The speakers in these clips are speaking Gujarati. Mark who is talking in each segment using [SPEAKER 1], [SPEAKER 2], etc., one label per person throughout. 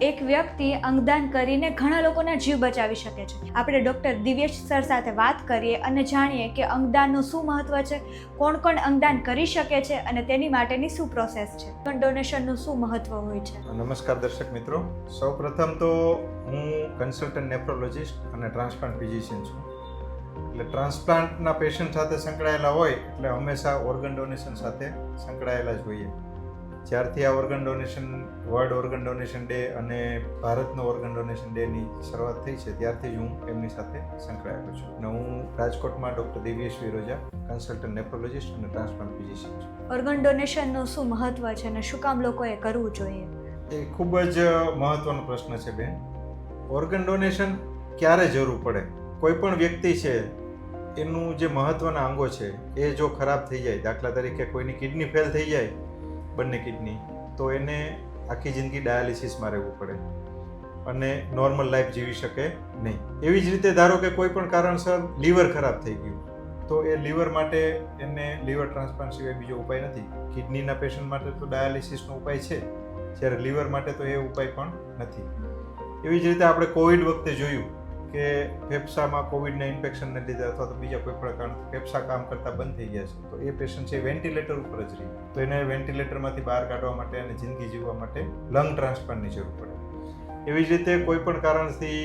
[SPEAKER 1] એક વ્યક્તિ અંગદાન કરીને ઘણા લોકોના જીવ બચાવી શકે છે. આપણે ડૉક્ટર દિવ્યેશ સર સાથે વાત કરીએ અને જાણીએ કે અંગદાનનું શું મહત્ત્વ છે, કોણ કોણ અંગદાન કરી શકે છે અને તેની માટેની શું પ્રોસેસ છે? પણ ડોનેશનનું શું મહત્વ હોય છે?
[SPEAKER 2] નમસ્કાર દર્શક મિત્રો. સૌ પ્રથમ તો હું કન્સલ્ટન્ટ નેફ્રોલોજિસ્ટ અને ટ્રાન્સપ્લાન્ટ ફિઝિશિયન છું. એટલે ટ્રાન્સપ્લાન્ટના પેશન્ટ સાથે સંકળાયેલા હોય એટલે હંમેશા ઓર્ગન ડોનેશન સાથે સંકળાયેલા જ હોઈએ. જ્યારથી આ organ donation world organ donation day અને ભારતનો ઓર્ગન ડોનેશન ડેની શરૂઆત થઈ છે ત્યારથી જ હું એમની સાથે સંકળાયેલો છું અને હું રાજકોટમાં doctor Divyesh Viroja consultant nephrologist અને ટ્રાન્સપ્લાન્ટ ફિઝિશિયન છું.
[SPEAKER 1] ઓર્ગન ડોનેશનનું શું મહત્ત્વ છે અને શું કામ લોકોએ કરવું જોઈએ?
[SPEAKER 2] એ ખૂબ જ મહત્વનો પ્રશ્ન છે બેન. ઓર્ગન ડોનેશન ક્યારે જરૂર પડે? કોઈ પણ વ્યક્તિ છે એનું જે મહત્વના અંગો છે એ જો ખરાબ થઈ જાય દાખલા તરીકે કોઈની કિડની ફેલ થઈ જાય બંને કિડની, તો એને આખી જિંદગી ડાયાલિસિસમાં રહેવું પડે અને નોર્મલ લાઈફ જીવી શકે નહીં. એવી જ રીતે ધારો કે કોઈ પણ કારણસર લીવર ખરાબ થઈ ગયું, તો એ લીવર માટે એને લીવર ટ્રાન્સપ્લાન્ટ સિવાય બીજો ઉપાય નથી. કિડનીના પેશન્ટ માટે તો ડાયાલિસિસનો ઉપાય છે, જ્યારે લીવર માટે તો એ ઉપાય પણ નથી. એવી જ રીતે આપણે કોવિડ વખતે જોયું કે ફેફસામાં કોવિડના ઇન્ફેક્શનને લીધે અથવા તો બીજા કોઈ પણ કારણ ફેફસા કામ કરતાં બંધ થઈ ગયા છે. તો એ પેશન્ટ છે વેન્ટિલેટર ઉપર જ રહી. તો એને વેન્ટિલેટરમાંથી બહાર કાઢવા માટે અને જિંદગી જીવવા માટે લંગ ટ્રાન્સપ્લાન્ટની જરૂર પડે. એવી જ રીતે કોઈ પણ કારણથી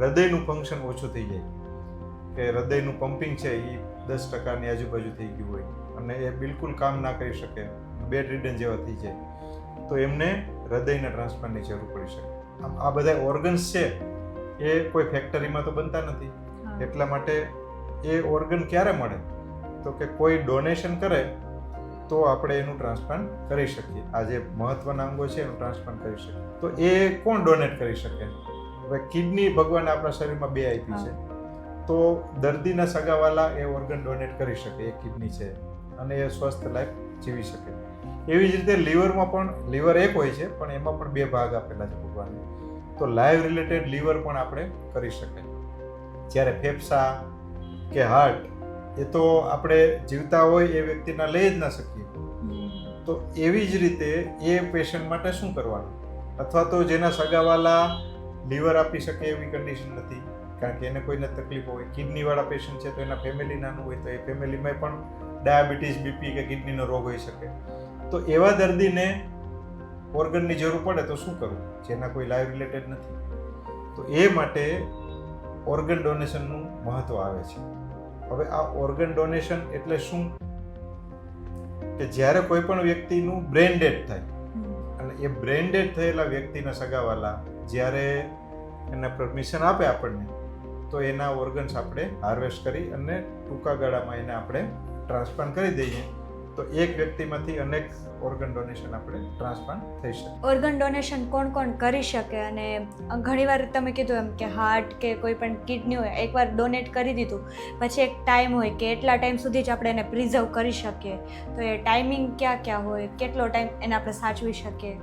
[SPEAKER 2] હૃદયનું ફંક્શન ઓછું થઈ જાય. કે હૃદયનું પમ્પિંગ છે એ દસ ટકાની આજુબાજુ થઈ ગયું હોય અને એ બિલકુલ કામ ના કરી શકે બેડ રિડન જેવા થઈ જાય, તો એમને હૃદયના ટ્રાન્સપ્લાન્ટની જરૂર પડી શકે. આમ આ બધા ઓર્ગન્સ છે એ કોઈ ફેક્ટરીમાં તો બનતા નથી. એટલા માટે એ ઓર્ગન ક્યારે મળે? તો કે કોઈ ડોનેશન કરે તો આપણે એનું ટ્રાન્સપ્લાન્ટ કરી શકીએ. આ જે મહત્વના અંગો છે એનું ટ્રાન્સપ્લાન્ટ કરી શકીએ. તો એ કોણ ડોનેટ કરી શકે? હવે કિડની ભગવાન આપણા શરીરમાં બે આપી છે. તો દર્દીના સગાવાલા એ ઓર્ગન ડોનેટ કરી શકે એ કિડની છે. અને એ સ્વસ્થ લાઈફ જીવી શકે. એવી જ રીતે લીવરમાં પણ લીવર એક હોય છે પણ એમાં પણ બે ભાગ આપેલા છે ભગવાને તો લાઈવ રિલેટેડ લીવર પણ આપણે કરી શકાય જ્યારે ફેફસા કે હાર્ટ એ તો આપણે જીવતા હોય એ વ્યક્તિના લઈ જ ના શકીએ. તો એવી જ રીતે એ પેશન્ટ માટે શું કરવાનું? અથવા તો જેના સગાવાલા લીવર આપી શકે એવી કન્ડિશન નથી. કારણ કે એને કોઈને તકલીફ હોય કિડનીવાળા પેશન્ટ છે તો એના ફેમિલી નાનું હોય તો એ ફેમિલીમાં પણ ડાયાબિટીસ બીપી કે કિડનીનો રોગ હોઈ શકે. તો એવા દર્દીને ઓર્ગનની જરૂર પડે તો શું કરવું જેના કોઈ લાઈવ રિલેટેડ નથી. તો એ માટે ઓર્ગન ડોનેશનનું મહત્વ આવે છે. હવે આ ઓર્ગન ડોનેશન એટલે શું? કે જ્યારે કોઈ પણ વ્યક્તિનું બ્રેન ડેડ થાય, અને એ બ્રેન ડેડ થયેલા વ્યક્તિના સગાવાલા જ્યારે એના પરમિશન આપે આપણને, તો એના ઓર્ગન્સ આપણે હાર્વેસ્ટ કરી અને ટૂંકા ગાળામાં એને આપણે ટ્રાન્સપ્લાન્ટ કરી દઈએ. તો એક વ્યક્તિમાંથી અનેક ઓર્ગન ડોનેશન આપણે ટ્રાન્સપ્લાન્ટ થઈ શકે.
[SPEAKER 1] ઓર્ગન ડોનેશન કોણ કોણ કરી શકે? અને ઘણીવાર તમે કીધું એમ કે હાર્ટ કે કોઈ પણ કિડની હોય એકવાર ડોનેટ કરી દીધું પછી એક ટાઈમ હોય કે એટલા ટાઈમ સુધી જ આપણે એને પ્રિઝર્વ કરી શકીએ. તો એ ટાઈમિંગ ક્યાં ક્યાં હોય કેટલો ટાઈમ એને આપણે સાચવી શકીએ?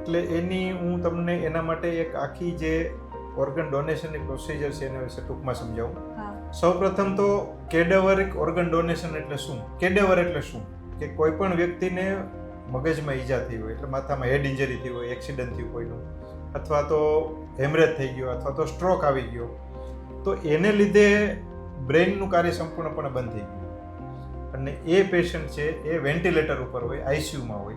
[SPEAKER 2] એટલે એની હું તમને એના માટે એક આખી જે ઓર્ગન ડોનેશનની પ્રોસિજર છે એના વિશે ટૂંકમાં સમજાવું. સૌપ્રથમ તો કેડેવરિક ઓર્ગન ડોનેશન એટલે શું? કેડેવર એટલે શું? કે કોઈ પણ વ્યક્તિને મગજમાં ઈજા થઈ હોય, એટલે માથામાં હેડ ઇન્જરી થઈ હોય એક્સિડન્ટ થયું કોઈનું અથવા તો હેમરેજ થઈ ગયો, અથવા તો સ્ટ્રોક આવી ગયો, તો એને લીધે બ્રેઇનનું કાર્ય સંપૂર્ણપણે બંધ થઈ ગયું. અને એ પેશન્ટ છે, એ વેન્ટિલેટર ઉપર હોય આઈસીયુમાં હોય,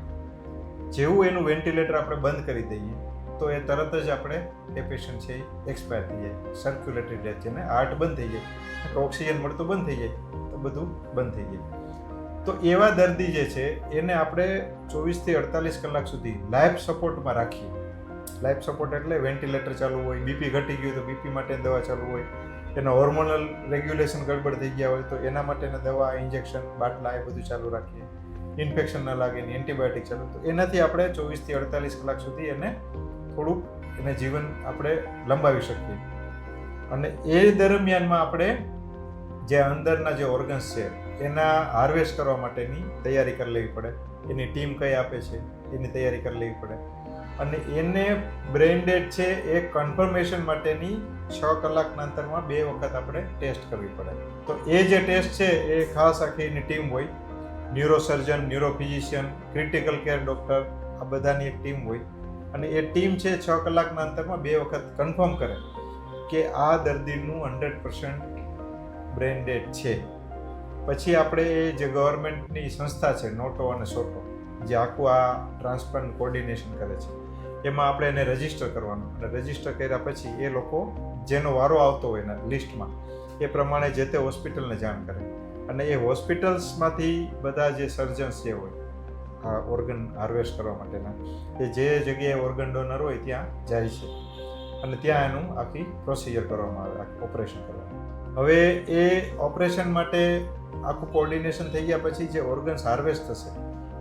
[SPEAKER 2] જેવું એનું વેન્ટિલેટર આપણે બંધ કરી દઈએ તો એ તરત જ આપણે એ પેશન્ટ છે એ એક્સપાયર થઈ જાય. સર્ક્યુલેટરી ડેથ છે ને હાર્ટ બંધ થઈ જાય. ઓક્સિજન મળતું બંધ થઈ જાય તો બધું બંધ થઈ જાય. તો એવા દર્દી જે છે, એને આપણે ચોવીસથી અડતાલીસ કલાક સુધી લાઈફ સપોર્ટમાં રાખીએ. લાઈફ સપોર્ટ એટલે વેન્ટિલેટર ચાલુ હોય બીપી ઘટી ગયું તો બીપી માટે દવા ચાલુ હોય, એના હોર્મોનલ રેગ્યુલેશન ગડબડ થઈ ગયા હોય તો એના માટેના દવા ઇન્જેક્શન બાટલા એ બધું ચાલુ રાખીએ. ઇન્ફેક્શન ન લાગે એની એન્ટીબાયોટિક ચાલુ તો એનાથી આપણે ચોવીસથી અડતાલીસ કલાક સુધી એને થોડુંક એને જીવન આપણે લંબાવી શકીએ. અને એ દરમિયાનમાં આપણે જે અંદરના જે ઓર્ગન્સ છે, એના હાર્વેસ્ટ કરવા માટેની તૈયારી કરી લેવી પડે. એની ટીમ કઈ આપે છે, એની તૈયારી કરી લેવી પડે. અને એને બ્રેઇન ડેડ છે એ કન્ફર્મેશન માટેની છ કલાકના અંતરમાં બે વખત આપણે ટેસ્ટ કરવી પડે. તો એ જે ટેસ્ટ છે એ ખાસ આખી એની ટીમ હોય. Neurosurgeon neurophysician critical care doctor આ બધાની એક ટીમ હોય. અને એ ટીમ છે છ કલાકના અંતરમાં બે વખત કન્ફર્મ કરે કે આ દર્દીનું હંડ્રેડ પર્સન્ટ બ્રેન ડેડ છે. પછી આપણે એ જે ગવર્મેન્ટની સંસ્થા છે, નોટો અને સોટો, જે આખું આ ટ્રાન્સપ્લાન્ટ કોર્ડિનેશન કરે છે, એમાં આપણે એને રજિસ્ટર કરવાનું. અને રજિસ્ટર કર્યા પછી એ લોકો જેનો વારો આવતો હોય એના લિસ્ટમાં એ પ્રમાણે જે તે હોસ્પિટલને જાણ કરે. અને એ હોસ્પિટલ્સમાંથી બધા જે સર્જન્સ જે હોય આ ઓર્ગન હાર્વેસ્ટ કરવા માટેના. એ જે જગ્યાએ ઓર્ગન ડોનર હોય ત્યાં જાય છે. અને ત્યાં એનું આખી પ્રોસિજર કરવામાં આવે ઓપરેશન કરવામાં હવે એ ઓપરેશન માટે આખું કોર્ડિનેશન થઈ ગયા પછી જે ઓર્ગન્સ હાર્વેસ્ટ થશે,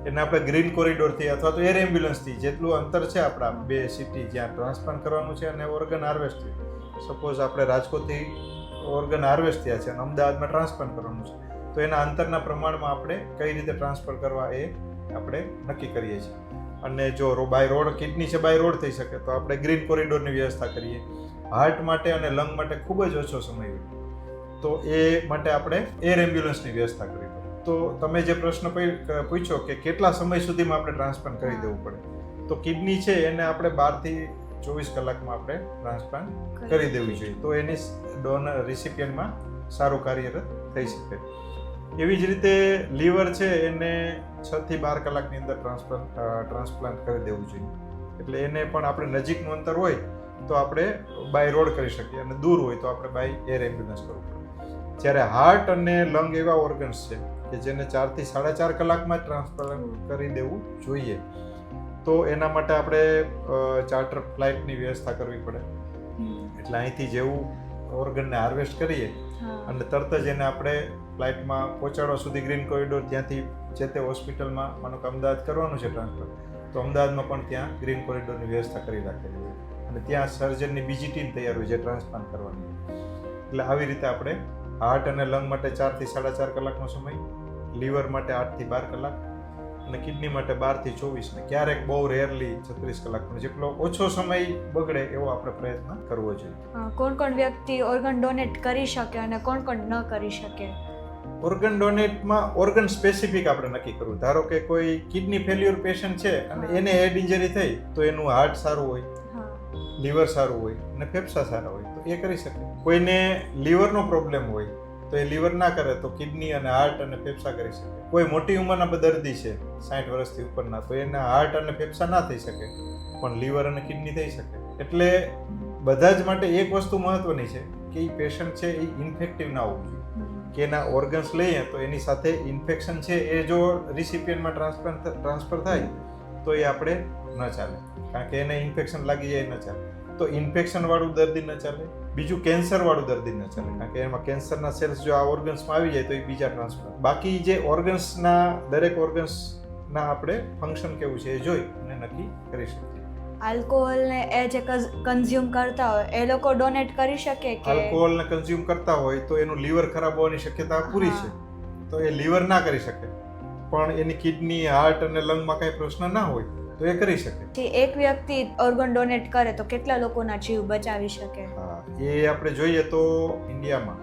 [SPEAKER 2] એને આપણે ગ્રીન કોરિડોરથી અથવા તો એર એમ્બ્યુલન્સથી જેટલું અંતર છે આપણા બે સિટી જ્યાં ટ્રાન્સપ્લાન્ટ કરવાનું છે અને ઓર્ગન હાર્વેસ્ટ સપોઝ આપણે રાજકોટથી ઓર્ગન હાર્વેસ્ટ થયા છે અને અમદાવાદમાં ટ્રાન્સપ્લાન્ટ કરવાનું છે, તો એના અંતરના પ્રમાણમાં આપણે કઈ રીતે ટ્રાન્સફર કરવા એ આપણે નક્કી કરીએ છીએ. અને જો બાય રોડ કિડની છે બાય રોડ થઈ શકે તો આપણે ગ્રીન કોરિડોરની વ્યવસ્થા કરીએ. હાર્ટ માટે અને લંગ માટે ખૂબ જ ઓછો સમય હોય તો એ માટે આપણે એર એમ્બ્યુલન્સની વ્યવસ્થા કરવી પડે. તો તમે જે પ્રશ્ન પૂછ્યો કે કેટલા સમય સુધીમાં આપણે ટ્રાન્સપ્લાન્ટ કરી દેવું પડે તો કિડની છે એને આપણે બારથી ચોવીસ કલાકમાં આપણે ટ્રાન્સપ્લાન્ટ કરી દેવી જોઈએ. તો એની ડોનર રિસિપિયન્ટમાં સારું કાર્યરત થઈ શકે. એવી જ રીતે લીવર છે એને છ થી બાર કલાકની અંદર ટ્રાન્સપ્લાન્ટ ટ્રાન્સપ્લાન્ટ કરી દેવું જોઈએ. એટલે એને પણ આપણે નજીકનું અંતર હોય તો આપણે બાય રોડ કરી શકીએ અને દૂર હોય તો આપણે બાય એર એમ્બ્યુલન્સ કરવું પડે. જ્યારે હાર્ટ અને લંગ એવા ઓર્ગન્સ છે કે જેને ચારથી સાડા ચાર કલાકમાં ટ્રાન્સપ્લાન્ટ કરી દેવું જોઈએ તો એના માટે આપણે ચાર્ટર ફ્લાઇટની વ્યવસ્થા કરવી પડે. એટલે અહીંથી જેવું ઓર્ગનને હાર્વેસ્ટ કરીએ અને તરત જ એને આપણે ફ્લાઇટમાં પહોંચાડવા સુધી ગ્રીન કોરિડોર ત્યાંથી જે તે હોસ્પિટલમાં માનો કે અમદાવાદ કરવાનું છે ટ્રાન્સફર, તો અમદાવાદમાં પણ ત્યાં ગ્રીન કોરિડોરની વ્યવસ્થા કરી રાખેલી હોય. અને ત્યાં સર્જનની બીજી ટીમ તૈયાર હોય છે ટ્રાન્સપ્લાન્ટ કરવાની. એટલે આવી રીતે આપણે હાર્ટ અને લંગ માટે ચારથી સાડા ચાર કલાકનો સમય, લીવર માટે આઠથી બાર કલાક અને કિડની માટે બારથી ચોવીસ ને ક્યારેક બહુ રેરલી છત્રીસ કલાકનો જેટલો ઓછો સમય બગડે એવો આપણે પ્રયત્ન કરવો જોઈએ.
[SPEAKER 1] કોણ કોણ વ્યક્તિ ઓર્ગન ડોનેટ કરી શકે અને કોણ કોણ ન કરી શકે?
[SPEAKER 2] ઓર્ગન ડોનેટમાં ઓર્ગન સ્પેસિફિક આપણે નક્કી કરવું. ધારો કે કોઈ કિડની ફેલ્યુર પેશન્ટ છે અને એને હેડ ઇન્જરી થઈ તો એનું હાર્ટ સારું હોય લીવર સારું હોય અને ફેફસા સારા હોય તો એ કરી શકે. કોઈને લીવરનો પ્રોબ્લેમ હોય તો એ લીવર ના કરે તો કિડની અને હાર્ટ અને ફેફસા કરી શકે. કોઈ મોટી ઉંમરના દર્દી છે સાઠ વર્ષથી ઉપરના તો એના હાર્ટ અને ફેફસા ના થઈ શકે પણ લીવર અને કિડની થઈ શકે. એટલે બધા જ માટે એક વસ્તુ મહત્વની છે કે એ પેશન્ટ છે એ ઇન્ફેક્ટિવ ના હોવું જોઈએ. કે એના ઓર્ગન્સ લઈએ તો એની સાથે ઇન્ફેક્શન છે એ જો રિસિપિયન્ટમાં ટ્રાન્સફર ટ્રાન્સફર થાય, તો એ આપણે ન ચાલે. કારણ કે એને ઇન્ફેક્શન લાગી જાય ન ચાલે. તો ઇન્ફેક્શનવાળું દર્દી ન ચાલે, બીજું કેન્સરવાળું દર્દી ન ચાલે. કારણ કે એમાં કેન્સરના સેલ્સ જો આ ઓર્ગન્સમાં આવી જાય તો એ બીજા ટ્રાન્સફર બાકી જે ઓર્ગન્સના દરેક ઓર્ગન્સના આપણે ફંક્શન કેવું છે એ જોઈ અને નક્કી કરી શકીએ.
[SPEAKER 1] આલ્કોહોલ ને એ જે કન્ઝ્યુમ કરતા હોય એ લોકો ડોનેટ કરી શકે કે
[SPEAKER 2] આલ્કોહોલને કન્ઝ્યુમ કરતા હોય તો એનું લીવર ખરાબ હોવાની શક્યતા પૂરી છે. તો એ લીવર ના કરી શકે. પણ એની કિડની હાર્ટ અને લંગમાં કાંઈ પ્રશ્ન ના હોય તો એ કરી શકે.
[SPEAKER 1] એક વ્યક્તિ ઓર્ગન ડોનેટ કરે તો કેટલા લોકોના જીવ બચાવી શકે?
[SPEAKER 2] હા એ આપણે જોઈએ તો ઇન્ડિયામાં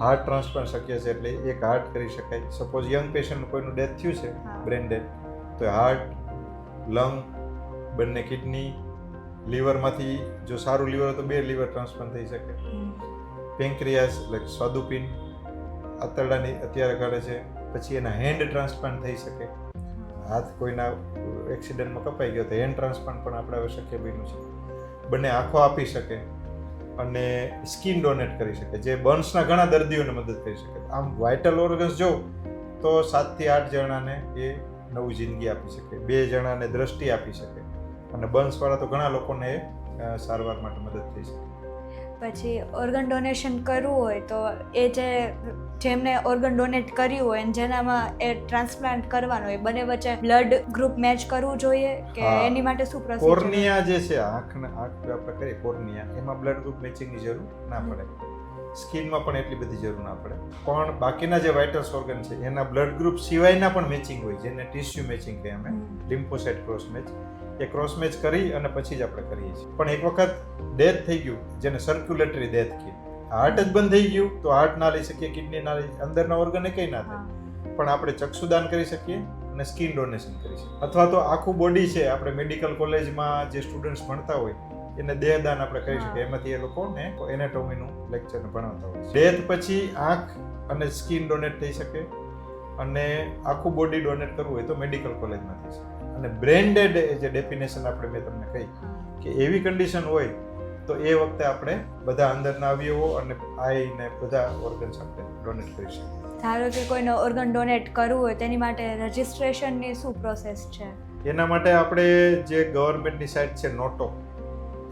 [SPEAKER 2] હાર્ટ ટ્રાન્સપ્લાન્ટ શક્ય છે એટલે એક હાર્ટ કરી શકાય. સપોઝ યંગ પેશન્ટ કોઈનું ડેથ થયું છે. બ્રેન ડેથ તો હાર્ટ લંગ બંને કિડની લીવરમાંથી જો સારું લીવર હોય તો બે લીવર ટ્રાન્સપ્લાન્ટ થઈ શકે. પેન્ક્રિયાસ એટલે સ્વાદુપિન આંતરડાની અત્યારે કરે છે. પછી એના હેન્ડ ટ્રાન્સપ્લાન્ટ થઈ શકે. હાથ કોઈના એક્સિડન્ટમાં કપાઈ ગયો તો હેન્ડ ટ્રાન્સપ્લાન્ટ પણ આપણે હવે શક્ય બન્યું છે. બંને આંખો આપી શકે અને સ્કિન ડોનેટ કરી શકે જે બર્ન્સના ઘણા દર્દીઓને મદદ કરી શકે. આમ વાઇટલ ઓર્ગન્સ જો તો સાતથી આઠ જણાને એ નવી જિંદગી આપી શકે. બે જણાને દ્રષ્ટિ આપી શકે. અને બન્સવાળા તો ઘણા લોકોને સારવાર માટે મદદ થઈ શકે.
[SPEAKER 1] પછી ઓર્ગન ડોનેશન કરવું હોય તો એ જે જેમને ઓર્ગન ડોનેટ કર્યું હોય અને જેનામાં એ ટ્રાન્સપ્લાન્ટ કરવાનું હોય બંને વચ્ચે બ્લડ ગ્રુપ મેચ કરવું જોઈએ કે એની માટે શું પ્રોસેસ
[SPEAKER 2] કોર્નિયા જે છે આંખના આંખ આપણે કરીએ કોર્નિયા એમાં બ્લડ ગ્રુપ મેચિંગની જરૂર ના પડે. સ્કિનમાં પણ એટલી બધી જરૂર ના પડે. પણ બાકીના જે વાઇટલ્સ ઓર્ગન છે એના બ્લડ ગ્રુપ સિવાયના પણ મેચિંગ હોય જેને ટિશ્યુ મેચિંગ કહે અમે લિમ્ફોસાઇટ ક્રોસ મેચ એ ક્રોસ મેચ કરી અને પછી જ આપણે કરીએ છીએ. પણ એક વખત ડેથ થઈ ગયું જેને સર્ક્યુલેટરી ડેથ કહે હાર્ટ જ બંધ થઈ ગયું તો હાર્ટ ના લઈ શકીએ કિડની ના લઈ અંદરના ઓર્ગને કંઈ ના થાય. પણ આપણે ચક્ષુદાન કરી શકીએ અને સ્કિન ડોનેશન કરી શકીએ. અથવા તો આખું બોડી છે આપણે મેડિકલ કોલેજમાં જે સ્ટુડન્ટ્સ ભણતા હોય એને દેહદાન આપણે કરી શકીએ. એમાંથી એ લોકોને એનેટોમીનું લેક્ચર ભણાવતા હોય ડેથ પછી આંખ અને સ્કિન ડોનેટ થઈ શકે અને આખું બોડી ડોનેટ કરવું હોય તો મેડિકલ કોલેજમાં થઈ શકે અને બ્રેન્ડેડ જે ડેફિનેશન આપણે મેં તમને કહી કે એવી કન્ડિશન હોય તો એ વખતે આપણે બધા અંદરના અવયવો અને આઈ ને બધા ઓર્ગન્સ આપણે ડોનેટ કરી શકીએ.
[SPEAKER 1] ધારો કે કોઈને ઓર્ગન ડોનેટ કરવું હોય તેની માટે રજિસ્ટ્રેશનની શું પ્રોસેસ છે?
[SPEAKER 2] એના માટે આપણે જે ગવર્મેન્ટની સાઇટ છે નોટો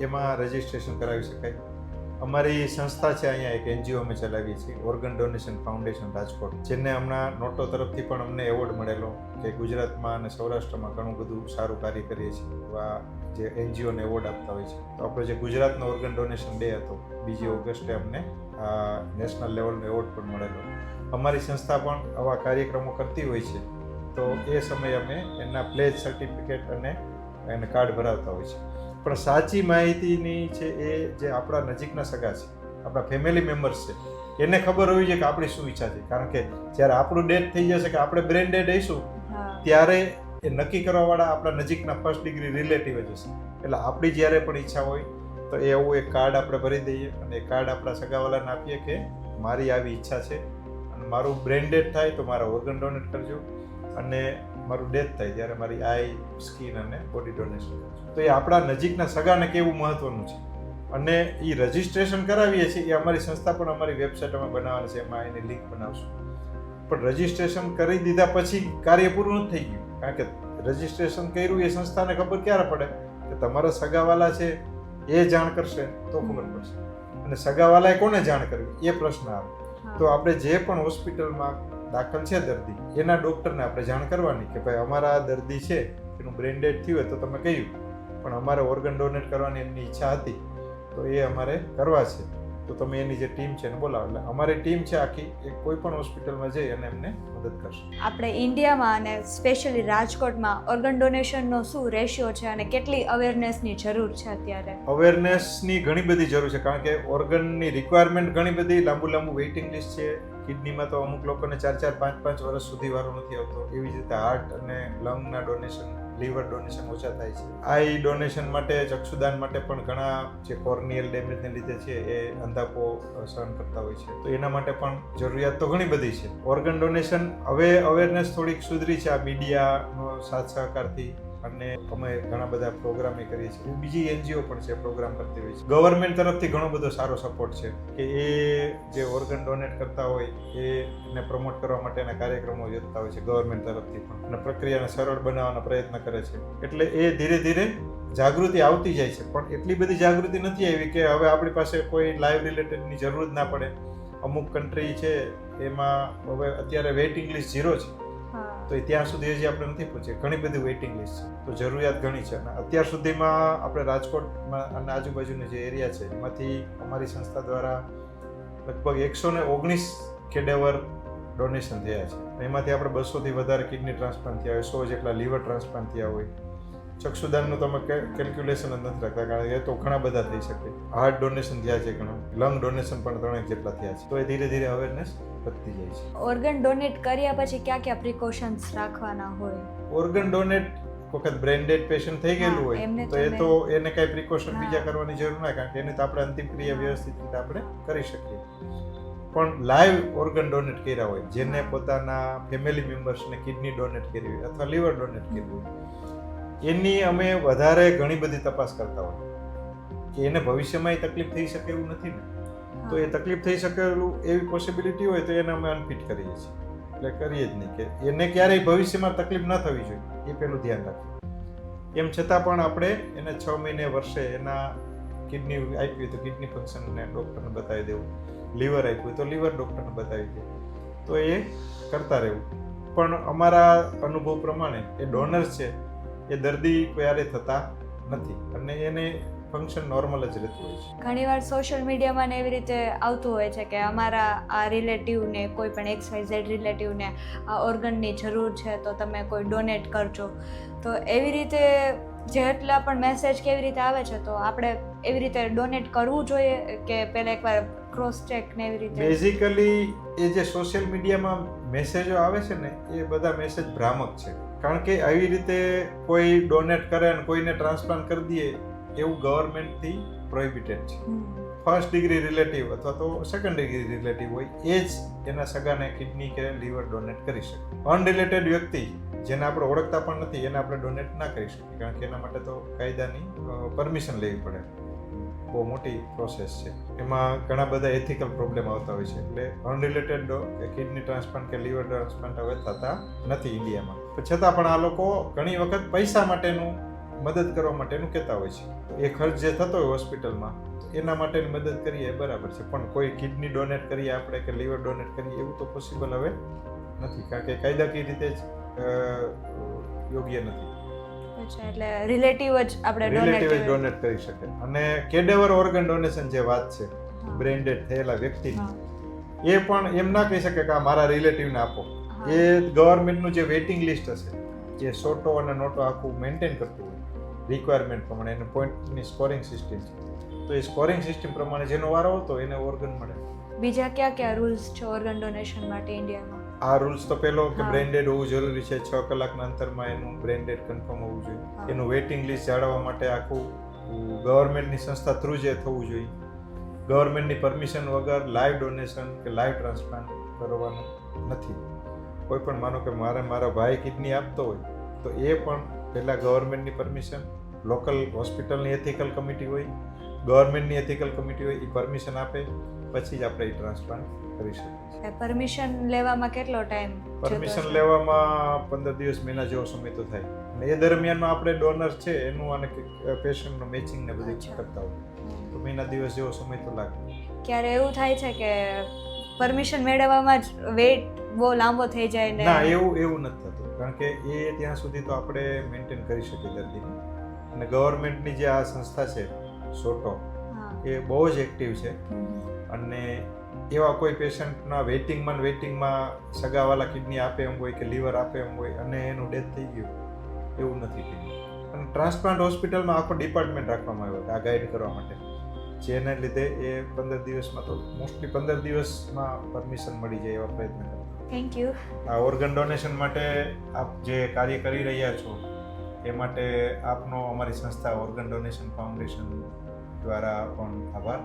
[SPEAKER 2] એમાં રજિસ્ટ્રેશન કરાવી શકાય. અમારી સંસ્થા છે અહીંયા એક એનજીઓ અમે ચલાવીએ છીએ ઓર્ગન ડોનેશન ફાઉન્ડેશન રાજકોટ જેને હમણાં નોટો તરફથી પણ અમને એવોર્ડ મળેલો કે ગુજરાતમાં અને સૌરાષ્ટ્રમાં ઘણું બધું સારું કાર્ય કરીએ છીએ આ જે એનજીઓને એવોર્ડ આપતા હોય છે. તો આપણો જે ગુજરાતનો ઓર્ગન ડોનેશન ડે હતો, બીજી ઓગસ્ટે અમને આ નેશનલ લેવલનો એવોર્ડ પણ મળેલો. અમારી સંસ્થા પણ આવા કાર્યક્રમો કરતી હોય છે, તો એ સમયે અમે એના પ્લેજ સર્ટિફિકેટ અને એને કાર્ડ ભરાવતા હોય છે. પણ સાચી માહિતીની છે એ જે આપણા નજીકના સગા છે આપણા ફેમિલી મેમ્બર્સ છે એને ખબર હોવી જોઈએ કે આપણી શું ઈચ્છા છે. કારણ કે જ્યારે આપણું ડેથ થઈ જશે કે આપણે બ્રેન ડેડ હઈશું ત્યારે એ નક્કી કરવાવાળા આપણા નજીકના ફર્સ્ટ ડિગ્રી રિલેટિવ જ હશે. એટલે આપણી જ્યારે પણ ઈચ્છા હોય તો એ એવું એક કાર્ડ આપણે ભરી દઈએ અને એ કાર્ડ આપણા સગાવાલાને આપીએ કે મારી આવી ઈચ્છા છે અને મારું બ્રેન ડેડ થાય તો મારા ઓર્ગન ડોનેટ કરજો. અને મારું ડેથ થાય ત્યારે મારી આઈ સ્કિન અને બોડી ડોનેશન તો એ આપણા નજીકના સગાને કેવું મહત્વનું છે? અને એ રજિસ્ટ્રેશન કરાવીએ છીએ એ અમારી સંસ્થા પણ અમારી વેબસાઇટ અમે બનાવવાની છે એમાં એની લિંક બનાવશું. પણ રજિસ્ટ્રેશન કરી દીધા પછી કાર્ય પૂરું નથી થઈ ગયું. કારણ કે રજિસ્ટ્રેશન કર્યું એ સંસ્થાને ખબર ક્યારે પડે? કે તમારા સગાવાલા છે એ જાણ કરશે તો ખબર પડશે. અને સગાવાલાએ કોને જાણ કરવી? એ પ્રશ્ન આવે. તો આપણે જે પણ હોસ્પિટલમાં દાખલ છે દર્દી. એના ડૉક્ટરને આપણે જાણ કરવાની કે ભાઈ અમારા આ દર્દી છે એનું બ્રેન ડેડ થયું હોય તો તમે કહ્યું. પણ અમારે ઓર્ગન ડોનેટ કરવાની એમની ઈચ્છા હતી તો એ અમારે કરવા છે. તો તમે એની જે ટીમ છે એને બોલાવો. એટલે અમારી ટીમ છે આખી એ કોઈ પણ હોસ્પિટલમાં જઈ અને એમને મદદ કરશે.
[SPEAKER 1] આપણે ઇન્ડિયામાં અને સ્પેશિયલી રાજકોટમાં ઓર્ગન ડોનેશનનો શું રેશિયો છે અને કેટલી અવેરનેસની જરૂર છે અત્યારે?
[SPEAKER 2] અવેરનેસની ઘણી બધી જરૂર છે કારણ કે ઓર્ગનની રિક્વાયરમેન્ટ ઘણી બધી લાંબુ લાંબુ વેઇટિંગ લિસ્ટ છે કિડનીમાં તો અમુક લોકોને ચાર ચાર, પાંચ પાંચ વર્ષ સુધી વારો નથી આવતો. એવી જ રીતે હાર્ટ અને લંગના ડોનેશન લીવર ડોનેશન ઓછા થાય છે. આઈ ડોનેશન માટે, ચક્ષુદાન માટે પણ ઘણા જે કોર્નિયલ ડેમેજને લીધે છે, એ અંધાપો સહન કરતા હોય છે. તો એના માટે પણ જરૂરિયાત તો ઘણી બધી છે. ઓર્ગન ડોનેશન હવે અવેરનેસ થોડીક સુધરી છે આ મીડિયાનો સાથ સહકારથી. અને અમે ઘણા બધા પ્રોગ્રામે કરીએ છીએ. બીજી એનજીઓ પણ છે પ્રોગ્રામ કરતી હોય છે. ગવર્મેન્ટ તરફથી ઘણો બધો સારો સપોર્ટ છે કે એ જે ઓર્ગન ડોનેટ કરતા હોય એને પ્રમોટ કરવા માટેના કાર્યક્રમો યોજતા હોય છે ગવર્મેન્ટ તરફથી પણ. અને પ્રક્રિયાને સરળ બનાવવાનો પ્રયત્ન કરે છે. એટલે એ ધીરે ધીરે જાગૃતિ આવતી જાય છે. પણ એટલી બધી જાગૃતિ નથી આવી કે હવે આપણી પાસે કોઈ લાઈવ રિલેટેડની જરૂર જ ના પડે. અમુક કન્ટ્રી છે, એમાં હવે અત્યારે વેઇટિંગ લિસ્ટ ઝીરો છે. તો એ ત્યાં સુધી હજી આપણે નથી પહોંચે ઘણી બધી વેઇટિંગ લિસ્ટ છે. તો જરૂરિયાત ઘણી છે. અને અત્યાર સુધીમાં આપણે રાજકોટમાં અને આજુબાજુના જે એરિયા છે, એમાંથી અમારી સંસ્થા દ્વારા લગભગ એકસો ને ઓગણીસ કેડેવર ડોનેશન થયા છે. એમાંથી આપણે બસોથી વધારે કિડની ટ્રાન્સપ્લાન્ટ થયા હોય, સો જેટલા લીવર ટ્રાન્સપ્લાન્ટ થયા હોય. ચક્ષુદાનનું તમે કેલ્ક્યુલેશન જ નથી રાખતા કારણ કે એ તો ઘણા બધા થઈ શકે. હાર્ટ ડોનેશન થયા છે ઘણા. લંગ ડોનેશન પણ ત્રણેક જેટલા થયા છે. તો એ ધીરે ધીરે અવેરનેસ વધતી જાય છે.
[SPEAKER 1] ઓર્ગન ડોનેટ કર્યા પછી ક્યાં ક્યાં પ્રિકોશન્સ રાખવાના હોય?
[SPEAKER 2] ઓર્ગન ડોનેટ વખત બ્રેન્ડેડ પેશન્ટ થઈ ગયેલું હોય તો એ તો એને કઈ પ્રિકોશન બીજા કરવાની જરૂર ના કારણ કે એને તો આપણે અંતિમ ક્રિયા વ્યવસ્થિત રીતે આપણે કરી શકીએ. પણ લાઈવ ઓર્ગન ડોનેટ કર્યા હોય જેને પોતાના ફેમિલી મેમ્બર્સને કિડની ડોનેટ કરી હોય અથવા લીવર ડોનેટ કર્યું હોય એની અમે વધારે ઘણી બધી તપાસ કરતા હોય કે એને ભવિષ્યમાં એ તકલીફ થઈ શકે એવું નથી ને. તો એ તકલીફ થઈ શકેલું એવી પોસિબિલિટી હોય તો એને અમે અનફિટ કરીએ છીએ. એટલે કરીએ જ નહીં કે એને ક્યારેય ભવિષ્યમાં તકલીફ ન થવી જોઈએ. એ પેલું ધ્યાન રાખવું એમ છતાં પણ આપણે એને છ મહિને વર્ષે એના કિડની આપી તો કિડની ફંક્શનને ડૉક્ટરને બતાવી દેવું. લીવર આપ્યું તો લીવર ડૉક્ટરને બતાવી દે તો એ કરતા રહેવું. પણ અમારા અનુભવ પ્રમાણે એ ડોનર્સ છે એ દર્દી ક્યારે થતા નથી. અને એને ફંક્શન નોર્મલ જ રહેતું હોય છે.
[SPEAKER 1] ઘણીવાર સોશિયલ મીડિયામાં ને એવી રીતે આવતું હોય છે કે અમારા આ રિલેટિવને કોઈ પણ એક્સ વાય ઝેડ રિલેટિવને આ ઓર્ગનની જરૂર છે તો તમે કોઈ ડોનેટ કરજો. તો એવી રીતે જેટલા પણ મેસેજ કેવી રીતે આવે છે તો આપણે એવી રીતે ડોનેટ કરવું જોઈએ કે પહેલાં એકવાર ક્રોસ ચેક ને એવી રીતે.
[SPEAKER 2] બેઝિકલી એ જે સોશિયલ મીડિયામાં મેસેજો આવે છે ને એ બધા મેસેજ ભ્રામક છે. કારણ કે આવી રીતે કોઈ ડોનેટ કરે અને કોઈને ટ્રાન્સપ્લાન્ટ કરી દઈએ એવું ગવર્મેન્ટથી પ્રોહિબિટેડ છે. ફર્સ્ટ ડિગ્રી રિલેટિવ અથવા તો સેકન્ડ ડિગ્રી રિલેટિવ હોય એ જ એના સગાને કિડની કે લીવર ડોનેટ કરી શકે. અનરિલેટેડ વ્યક્તિ જેને આપણે ઓળખતા પણ નથી, એને આપણે ડોનેટ ના કરી શકીએ, કારણ કે એના માટે તો કાયદાની પરમિશન લેવી પડે. બહુ મોટી પ્રોસેસ છે. એમાં ઘણા બધા એથિકલ પ્રોબ્લેમ આવતા હોય છે. એટલે અનરિલેટેડ કિડની ટ્રાન્સપ્લાન્ટ કે લીવર ટ્રાન્સપ્લાન્ટ હવે થતા નથી ઇન્ડિયામાં પણ છતાં પણ આ લોકો ઘણી વખત પૈસા માટેનું મદદ કરવા માટેનું કહેતા હોય છે. એ ખર્ચ જે થતો હોય હોસ્પિટલમાં, એના માટેની મદદ કરીએ બરાબર છે. પણ કોઈ કિડની ડોનેટ કરીએ આપણે કે લીવર ડોનેટ કરીએ, એવું તો પોસિબલ હવે નથી. કારણ કે કાયદાકીય રીતે જ યોગ્ય નથી.
[SPEAKER 1] અચ્છા એટલે રિલેટિવ જ આપણે
[SPEAKER 2] રિલેટિવ
[SPEAKER 1] ડોનેટ
[SPEAKER 2] ડોનેટ કરી શકે. અને કેડેવર ઓર્ગન ડોનેશન જે વાત છે બ્રેન્ડેડ થયેલા વ્યક્તિની એ પણ એમ ના કહી શકે કે આ મારા રિલેટિવને આપો. એ ગવર્મેન્ટનું જે વેઇટિંગ લિસ્ટ હશે જે સોટો અને નોટો આખું મેન્ટેન કરતું હોય. રિક્વાયરમેન્ટ પ્રમાણે એને પોઈન્ટની સ્કોરિંગ સિસ્ટમ છે. તો એ સ્કોરિંગ સિસ્ટમ પ્રમાણે જેનો વારો હતો એને ઓર્ગન મળે.
[SPEAKER 1] બીજા કયા કયા રૂલ્સ છે ઓર્ગન ડોનેશન માટે ઇન્ડિયામાં
[SPEAKER 2] આ રૂલ્સ તો પેલો કે બ્રેન્ડેડ હોવું જરૂરી છે. છ કલાકના અંતરમાં એનું બ્રેન્ડેડ કન્ફર્મ હોવું જોઈએ. એનું વેઇટિંગ લિસ્ટ જાળવવા માટે આખું ગવર્મેન્ટની સંસ્થા થ્રુ જે થવું જોઈએ. ગવર્મેન્ટની પરમિશન વગર લાઈવ ડોનેશન કે લાઈવ ટ્રાન્સપ્લાન્ટ કરવાનું નથી. કોઈ પણ માનો કે મારે મારા ભાઈ કિડની આપતો હોય તો એ પણ પહેલાં ગવર્મેન્ટની પરમિશન લોકલ હોસ્પિટલની એથિકલ કમિટી હોય ગવર્મેન્ટની એથિકલ કમિટી હોય એ પરમિશન આપે. પછી જ આપણે એ ટ્રાન્સપ્લાન્ટ કરી શકીએ
[SPEAKER 1] પરમિશન લેવામાં કેટલો ટાઈમ
[SPEAKER 2] પરમિશન લેવામાં પંદર દિવસ મહિના જેવો સમય તો થાય. અને એ દરમિયાનમાં આપણે ડોનર છે એનું અને પેશન્ટનું મેચિંગ ને બધું. કરતા હોય. તો મહિના દિવસ જેવો સમય તો લાગે.
[SPEAKER 1] ક્યારે એવું થાય છે કે પરમિશન મેળવવામાં જ વેટ બહુ લાંબો થઈ જાય ને
[SPEAKER 2] ના એવું એવું નથી થતું. કારણ કે એ ત્યાં સુધી તો આપણે મેન્ટેન કરી શકીએ દર્દીને અને ગવર્મેન્ટની જે આ સંસ્થા છે સોટો એ બહુ જ એક્ટિવ છે. અને એવા કોઈ પેશન્ટના વેઇટિંગમાં વેઇટિંગમાં સગાવાલા કિડની આપે એમ હોય કે લીવર આપે એમ હોય અને એનું ડેથ થઈ ગયું એવું નથી થયું. અને ટ્રાન્સપ્લાન્ટ હોસ્પિટલમાં આખો ડિપાર્ટમેન્ટ રાખવામાં આવ્યો આ ગાઈડ કરવા માટે. જેને લીધે એ પંદર દિવસમાં તો મોસ્ટલી પંદર દિવસમાં પરમિશન મળી જાય એવા પ્રયત્ન
[SPEAKER 1] થેન્ક યુ
[SPEAKER 2] આ ઓર્ગન ડોનેશન માટે આપ જે કાર્ય કરી રહ્યા છો એ માટે આપનો અમારી સંસ્થા ઓર્ગન ડોનેશન ફાઉન્ડેશન દ્વારા પણ આભાર.